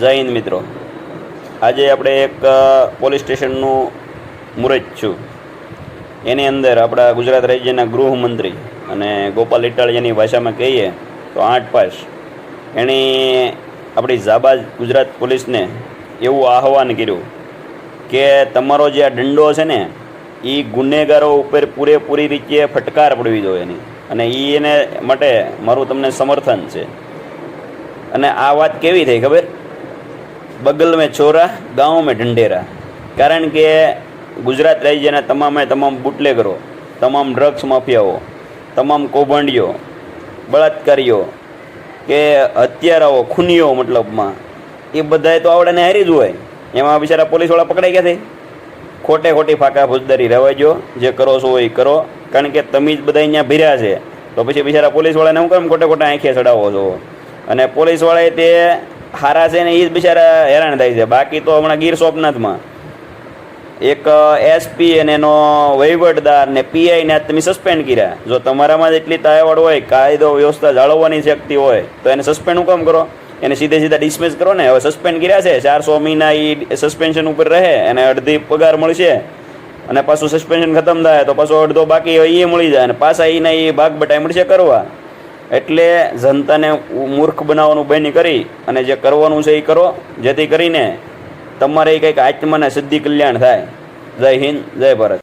જય હિન્દ મિત્રો. આજે આપણે એક પોલીસ સ્ટેશનનું મુહૂર્ત છું. એની અંદર આપણા ગુજરાત રાજ્યના ગૃહમંત્રી અને ગોપાલ ઇટાળિયાની ભાષામાં કહીએ તો આઠ પાસ. એણે આપણી જાબાજ ગુજરાત પોલીસને એવું આહવાન કર્યું કે તમારો જે આ દંડો છે ને એ ગુનેગારો ઉપર પૂરેપૂરી રીતે ફટકાર પડવી જોઈએ એની. અને એ એને માટે મારું તમને સમર્થન છે. અને આ વાત કેવી થઈ ખબર? બગલ મેં ચોરા ગાંવ મેં ઢંઢેરા. કારણ કે ગુજરાત રાજ્યના તમામે તમામ બુટલેગરો, તમામ ડ્રગ્સ માફિયાઓ, તમામ કૌભાંડીઓ, બળાત્કારીઓ, કે હત્યારાઓ, ખૂનીઓ મતલબમાં, એ બધાએ તો આવડે હારી જ હોય. એમાં બિચારા પોલીસવાળા પકડાઈ ગયા છે. ખોટે ખોટી ફાકા ફોજદારી રહેવાજો જે કરો છો એ કરો. કારણ કે તમે જ બધા અહીંયા ભીર્યા છે. તો પછી બિચારા પોલીસવાળાને હું કેમ ખોટે ખોટા આંખે ચડાવો છો? અને પોલીસવાળાએ તે હારા છે ને એ જ બિચારા હેરાન થાય છે. બાકી તો હમણાં ગીર સોમનાથમાં એક એસપી અને એનો વહીવટદાર ને પીઆઈ ને તમે સસ્પેન્ડ કર્યા. જો તમારામાં જ એટલી તાયવાડ હોય, કાયદો વ્યવસ્થા જાળવવાની શક્તિ હોય, તો એને સસ્પેન્ડ હું કામ કરો? એને સીધે સીધા ડિસમિસ કરો ને? હવે સસ્પેન્ડ કર્યા છે, ચારસો મહિના એ સસ્પેન્શન ઉપર રહે અને અડધી પગાર મળશે. અને પાછું સસ્પેન્શન ખતમ થાય, તો પાછો અડધો બાકી એ મળી જાય. અને પાછા એના એ ભાગ બટાઈ મળશે કરવા. એટલે જનતાને મૂર્ખ બનાવવાનું બંધ કરી અને જે કરવાનું છે એ કરો, જેથી કરીને તમારે કંઈક આત્માને સિદ્ધિ કલ્યાણ થાય. જય હિન્દ, જય ભારત.